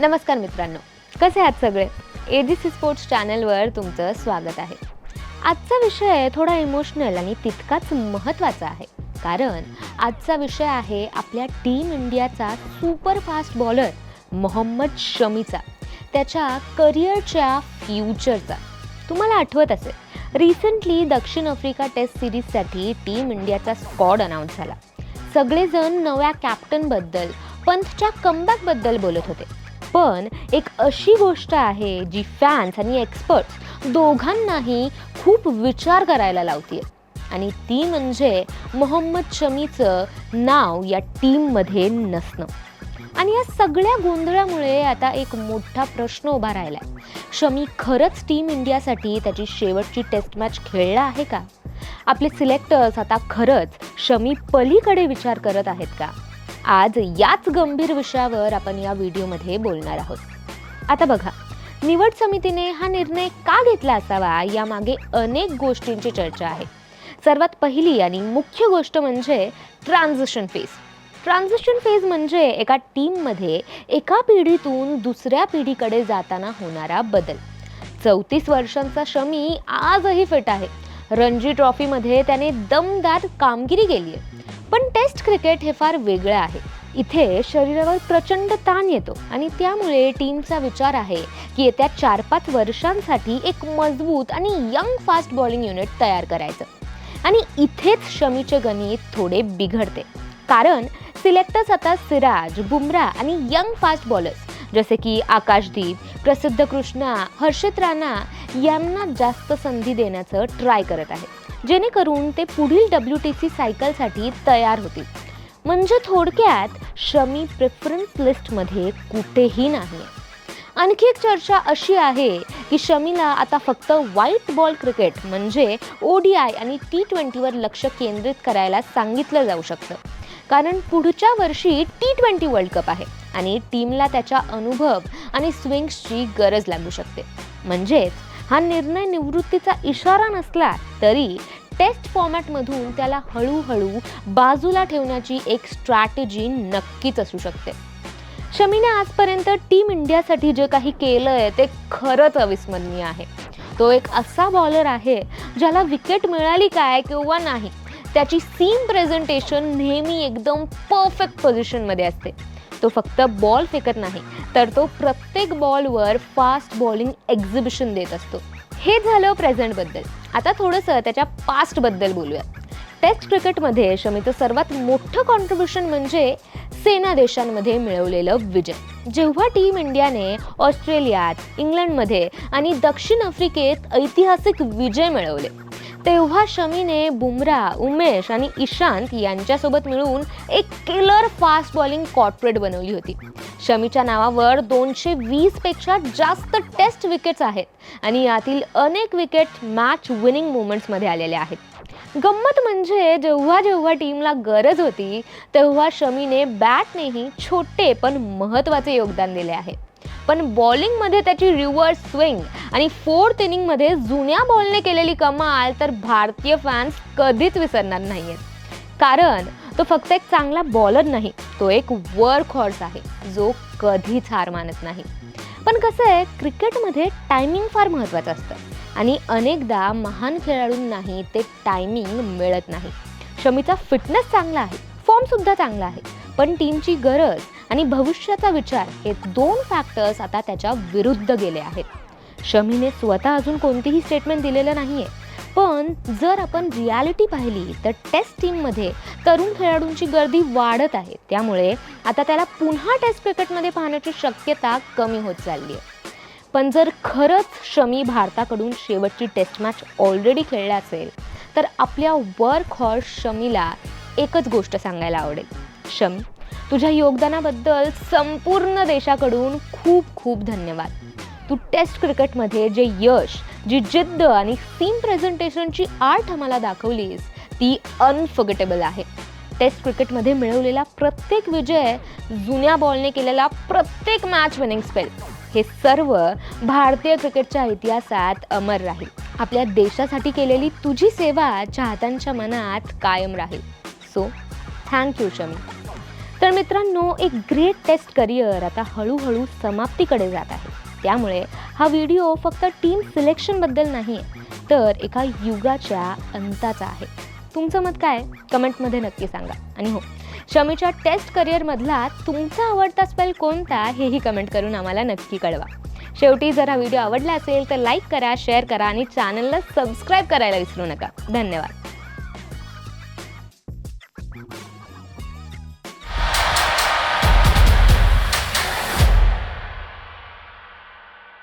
नमस्कार मित्रांनो कसे आहात सगळे? ए जी सी स्पोर्ट्स चॅनलवर तुमचं स्वागत आहे. आजचा विषय थोडा इमोशनल आणि तितकाच महत्त्वाचा आहे. कारण आजचा विषय आहे आपल्या टीम इंडियाचा सुपरफास्ट बॉलर मोहम्मद शमीचा. त्याच्या करिअरच्या फ्युचरचा तुम्हाला आठवत असेल रिसेंटली दक्षिण आफ्रिका टेस्ट सिरीजसाठी टीम इंडियाचा स्कॉड अनाऊन्स झाला. सगळेजण नव्या कॅप्टनबद्दल पंतच्या कमबॅकबद्दल बोलत होते. पण एक अशी गोष्ट आहे जी फॅन्स आणि एक्सपर्ट्स दोघांनाही खूप विचार करायला लावते आणि ती म्हणजे मोहम्मद शमीचं नाव या टीममध्ये नसणं. आणि या सगळ्या गोंधळामुळे आता एक मोठा प्रश्न उभा राहिला आहे शमी खरंच टीम इंडियासाठी त्याची शेवटची टेस्ट मॅच खेळला आहे का? आपले सिलेक्टर्स आता खरंच शमी पलीकडे विचार करत आहेत का? आज याच गंभीर विषयावर आपण या व्हिडिओमध्ये बोलणार आहोत. आता बघा निवड समितीने हा निर्णय का घेतला असावा यामागे अनेक गोष्टींची चर्चा आहे. सर्वात पहिली आणि मुख्य गोष्ट म्हणजे ट्रान्झिशन फेज ट्रान्झिशन फेज म्हणजे एका टीममध्ये एका पिढीतून दुसऱ्या पिढीकडे जाताना होणारा बदल. चौतीस वर्षांचा शमी आजही फिट आहे. रणजी ट्रॉफीमध्ये त्याने दमदार कामगिरी केली आहे. पण टेस्ट क्रिकेट हे फार वेगळं आहे. इथे शरीरावर प्रचंड ताण येतो आणि त्यामुळे टीमचा विचार आहे की येत्या चार पाच वर्षांसाठी एक मजबूत आणि यंग फास्ट बॉलिंग युनिट तयार करायचं. आणि इथेच शमीचे गणित थोडे बिघडते. कारण सिलेक्टर्स आता सिराज बुमरा आणि यंग फास्ट बॉलर्स जसे की आकाशदीप प्रसिद्ध कृष्णा हर्षित राणा यांना जास्त संधी देण्याचं ट्राय करत आहे. जेणेकरून ते पुढील डब्ल्यू टी सी सायकलसाठी तयार होतील. म्हणजे थोडक्यात शमी प्रेफरन्स लिस्टमध्ये कुठेही नाही आणखी एक चर्चा अशी आहे की शमीला आता फक्त व्हाईट बॉल क्रिकेट म्हणजे ओ डी आय आणि टी ट्वेंटीवर लक्ष केंद्रित करायला सांगितलं जाऊ शकतं. कारण पुढच्या वर्षी टी ट्वेंटी वर्ल्ड कप आहे आणि टीमला त्याच्या अनुभव आणि स्विंग्सची गरज लागू शकते. म्हणजेच हा निर्णय निवृत्तीचा इशारा नसला तरी टेस्ट फॉर्मॅटमधून त्याला हळूहळू बाजूला ठेवण्याची एक स्ट्रॅटेजी नक्कीच असू शकते. शमीने आजपर्यंत टीम इंडियासाठी जे काही केलं आहे ते खरंच अविस्मरणीय आहे. तो एक असा बॉलर आहे ज्याला विकेट मिळाली काय किंवा नाही त्याची सीम प्रेझेंटेशन नेहमी एकदम परफेक्ट पोझिशनमध्ये असते. तो फक्त बॉल फेकत नाही तर तो प्रत्येक बॉलवर फास्ट बॉलिंग एक्झिबिशन देत असतो. हे झालं प्रेझेंटबद्दल आता थोडंसं त्याच्या पास्टबद्दल बोलूया. टेस्ट क्रिकेटमध्ये शमीचं सर्वात मोठं कॉन्ट्रीब्युशन म्हणजे सेना देशांमध्ये मिळवलेलं विजय. जेव्हा टीम इंडियाने ऑस्ट्रेलियात इंग्लंडमध्ये आणि दक्षिण आफ्रिकेत ऐतिहासिक विजय मिळवले तेव्हा शमीने बुमरा उमेश आणि इशांत यांच्यासोबत मिळून एक किलर फास्ट बॉलिंग कॉर्पोरेट बनवली होती. शमीच्या नावावर दोनशे वीसपेक्षा जास्त टेस्ट विकेट्स आहेत आणि यातील अनेक विकेट मॅच विनिंग मुवमेंट्समध्ये आलेल्या आहेत. गंमत म्हणजे जेव्हा जेव्हा टीमला गरज होती तेव्हा शमीने बॅटनेही छोटे पण महत्त्वाचे योगदान दिले आहे. पण बॉलिंगमध्ये त्याची रिव्हर्स स्विंग आणि फोर्थ इनिंगमध्ये जुन्या बॉलने केलेली कमाल तर भारतीय फॅन्स कधीच विसरणार नाही आहेत कारण तो फक्त एक चांगला बॉलर नाही तो एक वर्क हॉर्स आहे जो कधीच हार मानत नाही. पण कसं आहे क्रिकेटमध्ये टायमिंग फार महत्त्वाचं असतं आणि अनेकदा महान खेळाडूंनाही ते टायमिंग मिळत नाही. शमीचा फिटनेस चांगला आहे फॉर्मसुद्धा चांगला आहे पण टीमची गरज आणि भविष्याचा विचार हे दोन फॅक्टर्स आता त्याच्या विरुद्ध गेले आहेत. शमीने स्वतः अजून कोणतीही स्टेटमेंट दिलेलं नाही आहे पण जर आपण रियालिटी पाहिली तर टेस्ट टीममध्ये तरुण खेळाडूंची गर्दी वाढत आहे. त्यामुळे आता त्याला पुन्हा टेस्ट क्रिकेटमध्ये पाहण्याची शक्यता कमी होत चालली आहे. पण जर खरंच शमी भारताकडून शेवटची टेस्ट मॅच ऑलरेडी खेळला असेल तर आपल्या वर्क हॉर्स शमीला एकच गोष्ट सांगायला आवडेल. शमी तुझ्या योगदानाबद्दल संपूर्ण देशाकडून खूप खूप धन्यवाद. तू टेस्ट क्रिकेटमध्ये जे यश जी जिद्द आणि सीम प्रेझेंटेशनची आर्ट आम्हाला दाखवलीस ती अनफगटेबल आहे. टेस्ट क्रिकेटमध्ये मिळवलेला प्रत्येक विजय जुन्या बॉलने केलेला प्रत्येक मॅच विनिंग स्पेल हे सर्व भारतीय क्रिकेटच्या इतिहासात अमर राहील. आपल्या देशासाठी केलेली तुझी सेवा चाहत्यांच्या मनात कायम राहील. सो थँक्यू शमी तर मित्रांनो एक ग्रेट टेस्ट करिअर आता हळूहळू समाप्तीकडे जात आहे. त्यामुळे हा व्हिडिओ फक्त टीम सिलेक्शनबद्दल नाही तर एका युगाच्या अंताचा आहे. तुमचं मत काय? कमेंटमध्ये नक्की सांगा. आणि हो शमीच्या टेस्ट करिअरमधला तुमचा आवडता स्पेल कोणता हेही कमेंट करून आम्हाला नक्की कळवा. शेवटी जर हा व्हिडिओ आवडला असेल तर लाईक करा शेअर करा आणि चॅनलला सबस्क्राईब करायला विसरू नका. धन्यवाद.